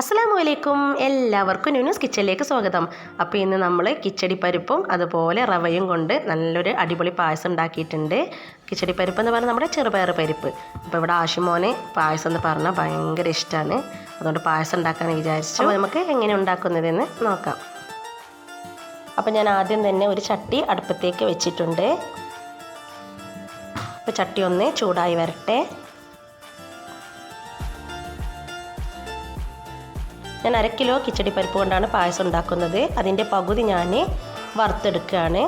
അസ്സലാമു അലൈക്കും എല്ലാവർക്കും ന്യൂസ് കിച്ചണിലേക്ക് സ്വാഗതം. അപ്പോൾ ഇന്ന് നമ്മൾ കിച്ചടി പരിപ്പും അതുപോലെ റവയും കൊണ്ട് നല്ലൊരു അടിപൊളി പായസം ഉണ്ടാക്കിയിട്ടുണ്ട്. കിച്ചടി പരിപ്പ് എന്ന് പറഞ്ഞാൽ നമ്മുടെ ചെറുപയർ പരിപ്പ്. അപ്പോൾ ഇവിടെ ആഷിമോനെ പായസം എന്ന് പറഞ്ഞാൽ ഭയങ്കര ഇഷ്ടമാണ് അതുകൊണ്ട് പായസം ഉണ്ടാക്കാൻ വിചാരിച്ചു. അപ്പോൾ നമുക്ക് എങ്ങനെ ഉണ്ടാക്കുന്നതെന്ന് നോക്കാം. അപ്പോൾ ഞാൻ ആദ്യം തന്നെ ഒരു ചട്ടി അടുപ്പത്തേക്ക് വെച്ചിട്ടുണ്ട്. അപ്പോൾ ചട്ടി ഒന്ന് ചൂടായി വരട്ടെ. ഞാൻ അര കിലോ കിച്ചടി പരിപ്പ് കൊണ്ടാണ് പായസം ഉണ്ടാക്കുന്നത്. അതിന്റെ പകുതി ഞാൻ വറുത്തെടുക്കുകയാണ്.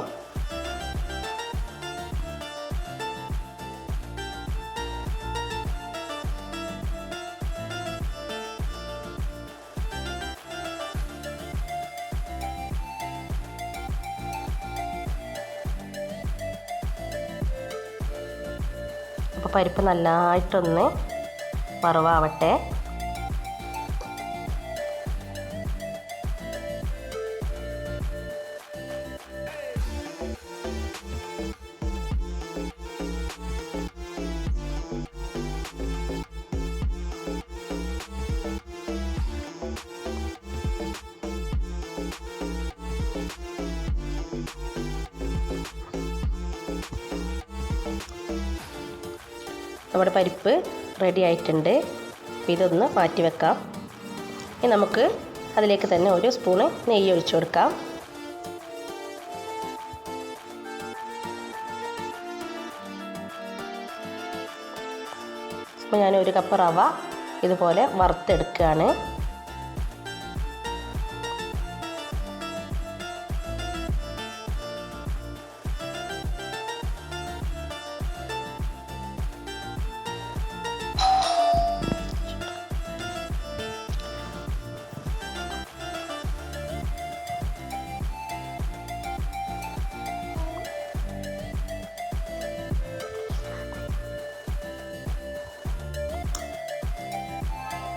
അപ്പോൾ പരിപ്പ് നല്ലതായിട്ടൊന്ന് വറവാവട്ടെ. നമ്മുടെ പരിപ്പ് റെഡി ആയിട്ടുണ്ട്. ഇതൊന്ന് മാറ്റി വെക്കാം. ഇനി നമുക്ക് അതിലേക്ക് തന്നെ ഒരു സ്പൂണ് നെയ്യ് ഒഴിച്ചു കൊടുക്കാം. അപ്പോൾ ഞാൻ ഒരു കപ്പ് റവ ഇതുപോലെ വറുത്തെടുക്കുകയാണ്.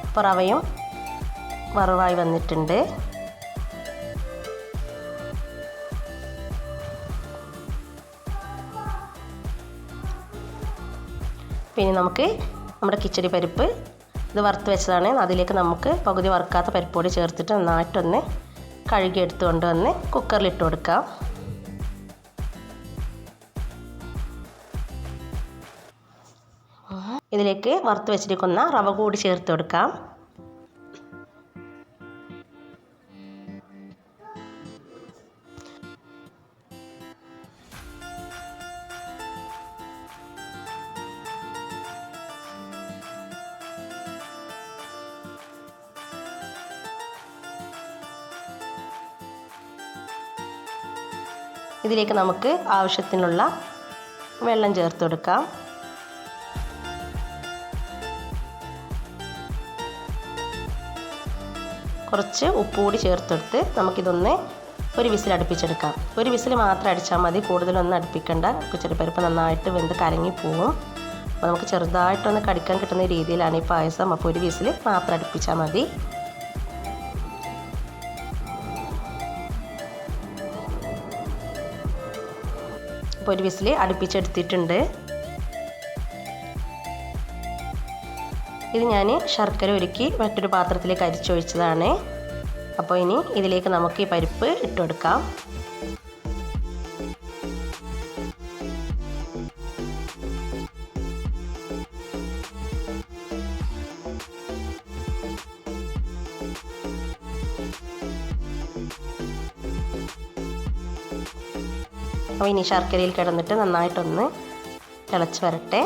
അപ്പോൾ റവയും വറവായി വന്നിട്ടുണ്ട്. പിന്നെ നമുക്ക് നമ്മുടെ കിച്ചടി പരിപ്പ് ഇത് വറുത്ത് വെച്ചതാണ്. അതിലേക്ക് നമുക്ക് പകുതി വറുക്കാത്ത പരിപ്പോടി ചേർത്തിട്ട് നന്നായിട്ടൊന്ന് കഴുകി എടുത്തുകൊണ്ട് വന്ന് കുക്കറിലിട്ട് കൊടുക്കാം. ഇതിലേക്ക് വറുത്ത് വെച്ചിരിക്കുന്ന റവ കൂടി ചേർത്ത് കൊടുക്കാം. ഇതിലേക്ക് നമുക്ക് ആവശ്യത്തിനുള്ള വെള്ളം ചേർത്ത് കൊടുക്കാം. കുറച്ച് ഉപ്പ് കൂടി ചേർത്തെടുത്ത് നമുക്കിതൊന്ന് ഒരു വിസിൽ അടുപ്പിച്ചെടുക്കാം. ഒരു വിസിൽ മാത്രം അടിച്ചാൽ മതി. കൂടുതലൊന്നും അടുപ്പിക്കേണ്ട. കുച്ചരിപ്പരിപ്പ് നന്നായിട്ട് വെന്ത് കലങ്ങി പോവും. അപ്പോൾ നമുക്ക് ചെറുതായിട്ടൊന്ന് കടിക്കാൻ കിട്ടുന്ന രീതിയിലാണ് ഈ പായസം. അപ്പോൾ ഒരു വിസിൽ മാത്രം അടുപ്പിച്ചാൽ മതി. അപ്പോൾ ഒരു വിസിൽ അടുപ്പിച്ചെടുത്തിട്ടുണ്ട്. ഇത് ഞാൻ ശർക്കര ഒരുക്കി മറ്റൊരു പാത്രത്തിലേക്ക് അരിച്ചൊഴിച്ചതാണ്. അപ്പോൾ ഇനി ഇതിലേക്ക് നമുക്ക് ഈ പരിപ്പ് ഇട്ട് കൊടുക്കാം അപ്പോൾ ഇനി ശർക്കരയിൽ കിടന്നിട്ട് നന്നായിട്ടൊന്ന് തിളച്ച് വരട്ടെ.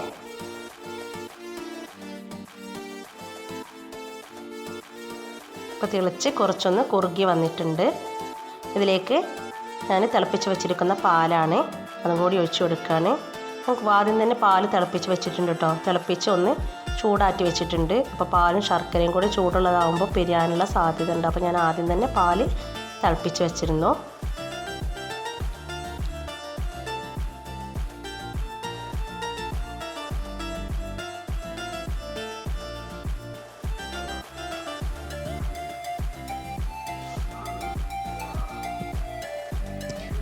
ഇപ്പോൾ തിളച്ച് കുറച്ചൊന്ന് കുറുകി വന്നിട്ടുണ്ട്. ഇതിലേക്ക് ഞാൻ തിളപ്പിച്ച് വെച്ചിരിക്കുന്ന പാലാണ് അതും കൂടി ഒഴിച്ചു കൊടുക്കുകയാണ് നമുക്ക് ആദ്യം തന്നെ പാൽ തിളപ്പിച്ച് വെച്ചിട്ടുണ്ട് കേട്ടോ. തിളപ്പിച്ച് ഒന്ന് ചൂടാറ്റി വെച്ചിട്ടുണ്ട്. അപ്പോൾ പാലും ശർക്കരയും കൂടി ചൂടുള്ളതാകുമ്പോൾ പിരിയാനുള്ള സാധ്യത ഉണ്ട്. അപ്പോൾ ഞാൻ ആദ്യം തന്നെ പാൽ തിളപ്പിച്ച് വെച്ചിരുന്നു.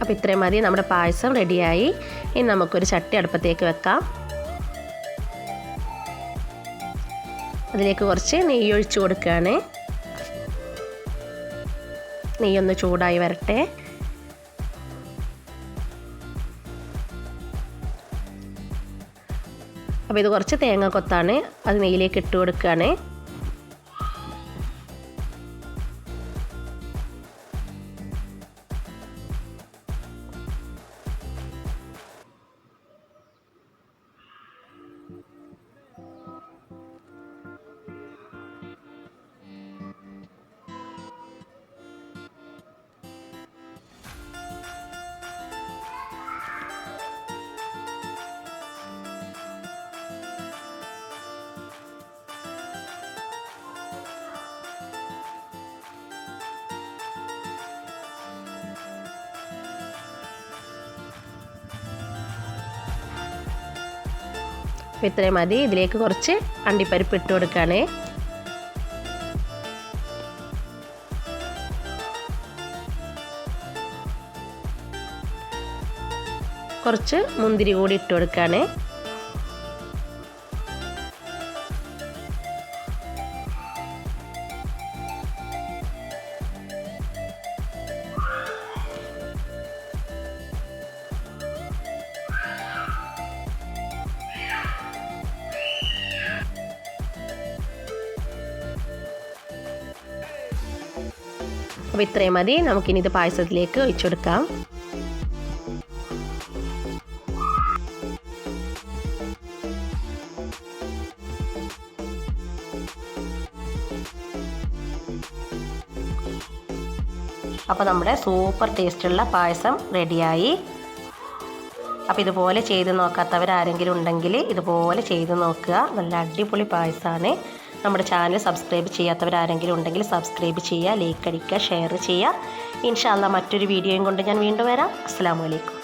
അപ്പോൾ ഇത്രയും മതി. നമ്മുടെ പായസം റെഡിയായി. ഇനി നമുക്കൊരു ചട്ടി അടുപ്പത്തേക്ക് വെക്കാം. അതിലേക്ക് കുറച്ച് നെയ്യ് ഒഴിച്ചു കൊടുക്കുകയാണ്. നെയ്യൊന്ന് ചൂടായി വരട്ടെ. അപ്പോൾ ഇത് കുറച്ച് തേങ്ങ കൊത്താണ്. അത് നെയ്യിലേക്ക് ഇട്ട് കൊടുക്കുകയാണ്. ഇത്രയും മതി. ഇതിലേക്ക് കുറച്ച് അണ്ടിപ്പരിപ്പ് ഇട്ട് കൊടുക്കുകയാണേ കുറച്ച് മുന്തിരി കൂടി ഇട്ട് കൊടുക്കുകയാണ് അപ്പോൾ ഇത്രയും മതി. നമുക്കിനി ഇത് പായസത്തിലേക്ക് ഒഴിച്ചു കൊടുക്കാം അപ്പോൾ നമ്മുടെ സൂപ്പർ ടേസ്റ്റുള്ള പായസം റെഡിയായി. അപ്പോൾ ഇതുപോലെ ചെയ്ത് നോക്കാത്തവരാരെങ്കിലും ഉണ്ടെങ്കിൽ ഇതുപോലെ ചെയ്ത് നോക്കുക. നല്ല അടിപൊളി പായസമാണ് നമ്മുടെ ചാനൽ സബ്സ്ക്രൈബ് ചെയ്യാത്തവരാരെങ്കിലും ഉണ്ടെങ്കിൽ സബ്സ്ക്രൈബ് ചെയ്യുക ലൈക്ക് അടിക്കുക ഷെയർ ചെയ്യുക. ഇൻഷാല്ല മറ്റൊരു വീഡിയോയും കൊണ്ട് ഞാൻ വീണ്ടും വരാം. അസ്സാം വലൈക്കും